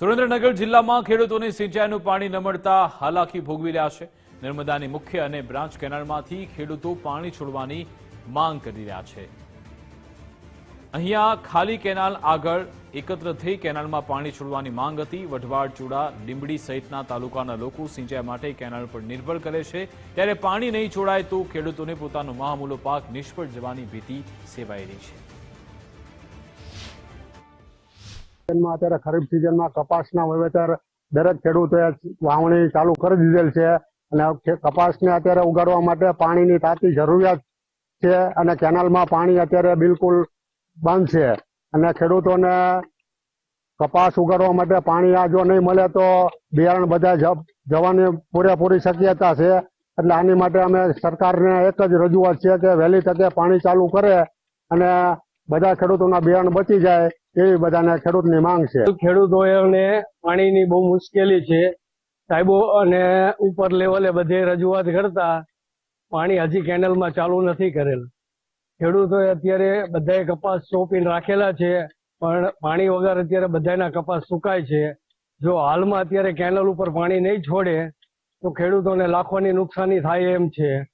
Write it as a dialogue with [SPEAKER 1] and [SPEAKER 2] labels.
[SPEAKER 1] સુરેન્દ્રનગર જિલ્લામાં ખેડૂતોને સિંચાઈનું પાણી ન મળતા હાલાકી ભોગવી રહ્યા છે. નર્મદાની મુખ્ય અને બ્રાન્ચ કેનાલમાંથી ખેડૂતો પાણી છોડવાની માંગ કરી રહ્યા છે. અહીંયા ખાલી કેનાલ આગળ એકત્ર થઈ કેનાલમાં પાણી છોડવાની માંગ હતી. વઢવાડ, ચૂડા, લીંબડી સહિતના તાલુકાના લોકો સિંચાઈ માટે કેનાલ પર નિર્ભર કરે છે. ત્યારે પાણી નહીં છોડાય તો ખેડૂતોને પોતાનો મહામૂલો પાક નિષ્ફળ જવાની ભીતિ સેવાઈ રહી છે.
[SPEAKER 2] સિઝનમાં અત્યારે ખરીફ સિઝનમાં કપાસના વાવેતર દરેક ખેડૂતોએ વાવણી ચાલુ કરી દીધેલ છે અને કપાસને અત્યારે ઉગાડવા માટે પાણીની તાતી જરૂરિયાત છે અને કેનાલમાં પાણી અત્યારે બિલકુલ બંધ છે. અને ખેડૂતોને કપાસ ઉગાડવા માટે પાણી આ જો નહીં મળે તો બિયારણ બધા જવાની પૂરેપૂરી શક્યતા છે. એટલે આની માટે અમે સરકારને એક જ રજૂઆત છે કે વહેલી તકે પાણી ચાલુ કરે અને બધા ખેડૂતોના બિયારણ બચી જાય. એવી બધાને ખેડૂતની માંગ છે.
[SPEAKER 3] ખેડૂતોને પાણીની બહુ મુશ્કેલી છે. સાહેબો, અને ઉપર લેવલે બધે રજૂઆત કરતા પાણી હજી કેનલમાં ચાલુ નથી કરેલ. ખેડૂતોએ અત્યારે બધાએ કપાસ સોંપીને રાખેલા છે, પણ પાણી વગર અત્યારે બધાના કપાસ સુકાય છે. જો હાલમાં અત્યારે કેનલ ઉપર પાણી નહીં છોડે, તો ખેડૂતોને લાખોની નુકસાની થાય એમ છે.